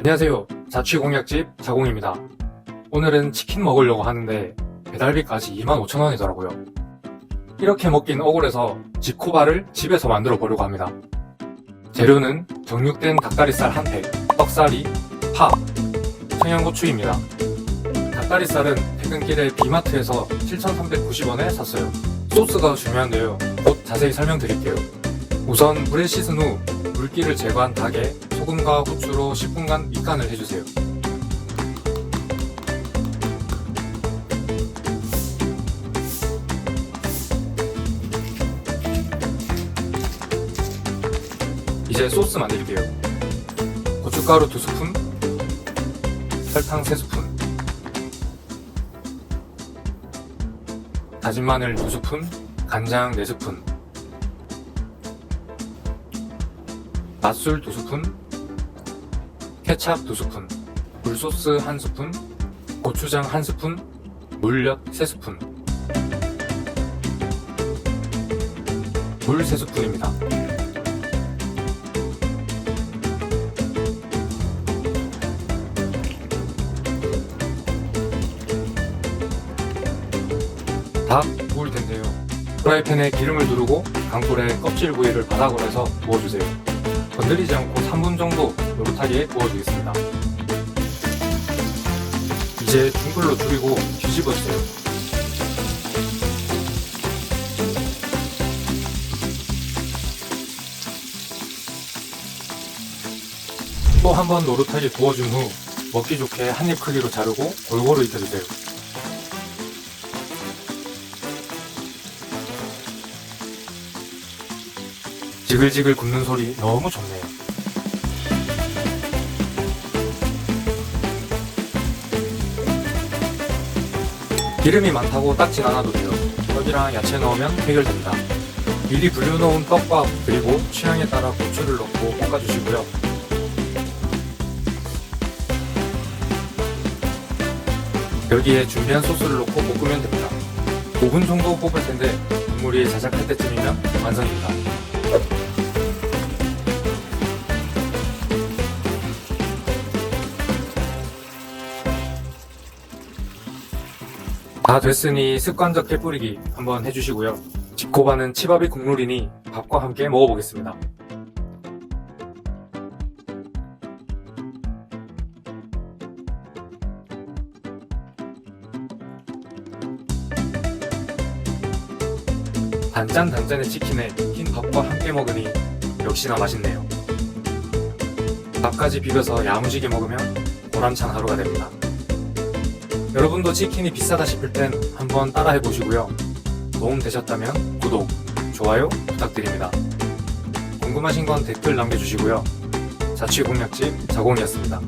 안녕하세요. 자취공약집 자공입니다. 오늘은 치킨 먹으려고 하는데 배달비까지 25,000원이더라고요. 이렇게 먹긴 억울해서 지코바를 집에서 만들어 보려고 합니다. 재료는 정육된 닭다리살 한 팩, 떡사리, 파, 청양고추입니다. 닭다리살은 퇴근길에 비마트에서 7,390원에 샀어요. 소스가 중요한데요. 곧 자세히 설명드릴게요. 우선 물에 씻은 후 물기를 제거한 닭에 소금과 후추로 10분간 밑간을 해주세요. 이제 소스 만들게요. 고춧가루 2스푼, 설탕 3스푼, 다진 마늘 2스푼, 간장 4스푼, 맛술 2스푼, 케찹 2스푼, 굴소스 1스푼, 고추장 1스푼, 물엿 3스푼, 물 3스푼입니다. 닭 구울 텐데요. 프라이팬에 기름을 두르고 강불에 껍질 부위를 바닥으로 해서 구워주세요. 건드리지 않고 3분 정도 노릇하게 구워주겠습니다. 이제 중불로 줄이고 뒤집어주세요. 또 한 번 노릇하게 구워준 후 먹기 좋게 한 입 크기로 자르고 골고루 익혀주세요. 지글지글 굽는 소리 너무 좋네요. 기름이 많다고 닦진 않아도 돼요. 떡이랑 야채 넣으면 해결됩니다. 미리 불려놓은 떡밥 그리고 취향에 따라 고추를 넣고 볶아주시고요. 여기에 준비한 소스를 넣고 볶으면 됩니다. 5분 정도 볶을 텐데 국물이 자작할 때쯤이면 완성입니다. 다 됐으니 습관적 깨뿌리기 한번 해주시고요. 지코바는 치밥이 국물이니 밥과 함께 먹어보겠습니다. 단짠 단짠의 치킨에 흰 밥과 함께 먹으니 역시나 맛있네요. 밥까지 비벼서 야무지게 먹으면 보람찬 하루가 됩니다. 여러분도 치킨이 비싸다 싶을 땐 한번 따라해 보시고요. 도움 되셨다면 구독, 좋아요 부탁드립니다. 궁금하신 건 댓글 남겨주시고요. 자취공약집 자공이었습니다.